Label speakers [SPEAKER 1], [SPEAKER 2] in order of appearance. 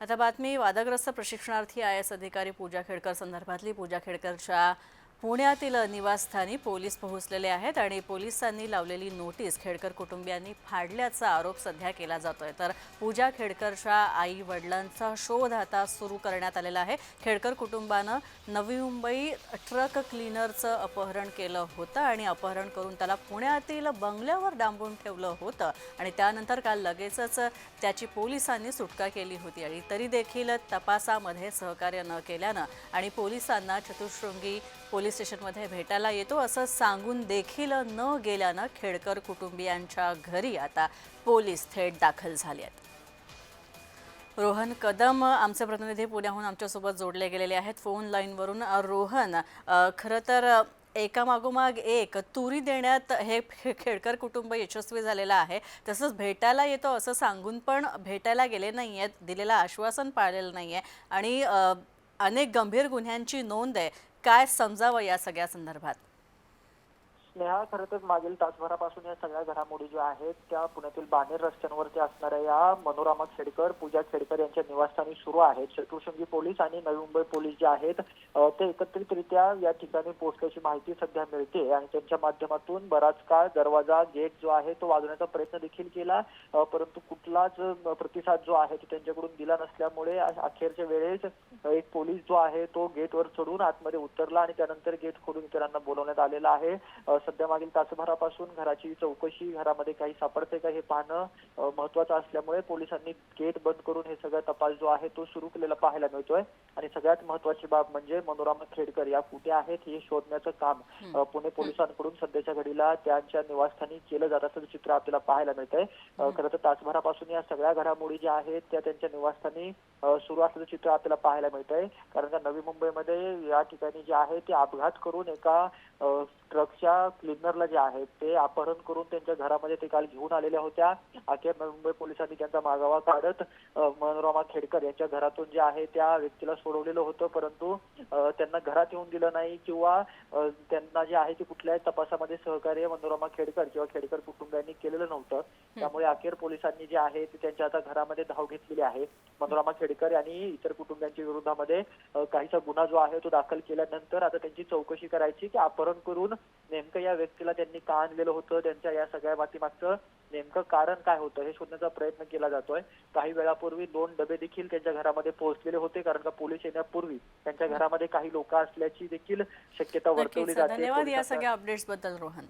[SPEAKER 1] आता बातमी वादग्रस्त प्रशिक्षणार्थी आय एस अधिकारी पूजा खेडकर संदर्भातली. पूजा खेडकरच्या पुण्यातील निवासस्थानी पोलीस पोहोचलेले आहेत आणि पोलिसांनी लावलेली नोटीस खेडकर कुटुंबियांनी फाडल्याचा आरोप सध्या केला जातोय. तर पूजा खेडकरच्या आई वडिलांचा शोध आता सुरू करण्यात आलेला आहे. खेडकर कुटुंबानं नवी मुंबई ट्रक क्लीनरचं अपहरण केलं होतं आणि अपहरण करून त्याला पुण्यातील बंगल्यावर डांबून ठेवलं होतं. आणि त्यानंतर काल लगेचच त्याची पोलिसांनी सुटका केली होती आणि तरी देखील तपासामध्ये सहकार्य न केल्यानं आणि पोलिसांना चतुशृंगी पोलीस स्टेशनमध्ये भेटायला येतो. असं सांगून देखील न गेल्यानं खेडकर कुटुंबियांच्या घरी आता पोलीस थेट दाखल झाले आहेत. रोहन कदम आमचे प्रतिनिधी पुण्याहून आमच्यासोबत जोडले गेलेले आहेत. फोन लाईनवरून रोहन खरं तर एकामागोमाग एक तुरी देण्यात हे खेडकर कुटुंब यशस्वी झालेलं आहे. तसंच भेटायला येतो असं सांगून पण भेटायला गेले नाही आहेत दिलेलं आश्वासन पाळलेलं नाही आहे आणि अनेक गंभीर गुन्ह्यांची नोंद आहे. काय समजावं या सगळ्या संदर्भात?
[SPEAKER 2] स्नेहा खरं तर मागील तासभरापासून या सगळ्या घडामोडी ज्या आहेत त्या पुण्यातील बाणेर रस्त्यांवरती असणाऱ्या या मनोरमा खेडकर पूजा खेडकर यांच्या निवासस्थानी सुरू आहेत. शत्रुशंगी पोलीस आणि नवी मुंबई पोलीस जे आहेत ते एकत्रितरित्या या ठिकाणी पोहोचल्याची माहिती सध्या मिळते आणि त्यांच्या माध्यमातून बराच काळ दरवाजा गेट जो आहे तो वाजवण्याचा प्रयत्न देखील केला. परंतु कुठलाच प्रतिसाद जो आहे तो त्यांच्याकडून दिला नसल्यामुळे अखेरच्या वेळेस एक पोलीस जो आहे तो गेटवर चढून आतमध्ये उतरला आणि त्यानंतर गेट खोलून इतरांना बोलवण्यात आलेला आहे. सध्या मागील तासभरापासून घराची चौकशी घरामध्ये काही सापडते का हे पाहणं महत्वाचं असल्यामुळे पोलिसांनी गेट बंद करून हे सगळं तपास जो आहे तो सुरू केलेला पाहायला मिळतोय. आणि सगळ्यात महत्वाची बाब म्हणजे मनोरमा खेडकर या कुठे आहेत हे शोधण्याचं काम. पुणे पोलिसांकडून सध्याच्या घडीला त्यांच्या निवासस्थानी केलं जात असल्याचं चित्र आपल्याला पाहायला मिळतंय. खरं तर तासभरापासून या सगळ्या घडामोडी ज्या आहेत त्या त्यांच्या निवासस्थानी सुरू असल्याचं चित्र आपल्याला पाहायला मिळतंय. कारण का नवी मुंबईमध्ये या ठिकाणी जे आहे ते अपघात करून एका ट्रकच्या क्लिनरला जे आहे ते अपहरण करून त्यांच्या घरामध्ये ते काल घेऊन आलेल्या होत्या. अखेर मुंबई पोलिसांनी त्यांचा मागावा काढत मनोरमा खेडकर यांच्या घरातून जे आहे त्या व्यक्तीला सोडवलेलं होतं. परंतु त्यांना घरात येऊन दिलं नाही किंवा त्यांना जे आहे ते कुठल्याही तपासामध्ये सहकार्य मनोरमा खेडकर किंवा खेडकर कुटुंबियांनी केलेलं नव्हतं. त्यामुळे अखेर पोलिसांनी जे आहे ते त्यांच्या आता घरामध्ये धाव घेतलेली आहे. मनोरमा खेडकर आणि इतर कुटुंबियांच्या विरोधामध्ये काहीसा गुन्हा जो आहे तो दाखल केल्यानंतर आता त्यांची चौकशी करायची की अपहरण करून नेमकं या व्यक्तीला त्यांनी का आणलेलं होतं? त्यांच्या या सगळ्या मागचं नेमकं कारण काय होतं? हे शोधण्याचा प्रयत्न केला जातोय. काही वेळापूर्वी दोन डबे देखील त्यांच्या घरामध्ये पोहोचलेले होते कारण का पोलीस येण्यापूर्वी त्यांच्या घरामध्ये काही लोक असल्याची देखील शक्यता वर्तवली जाते.
[SPEAKER 1] धन्यवाद या सगळ्या अपडेट्सबद्दल रोहन.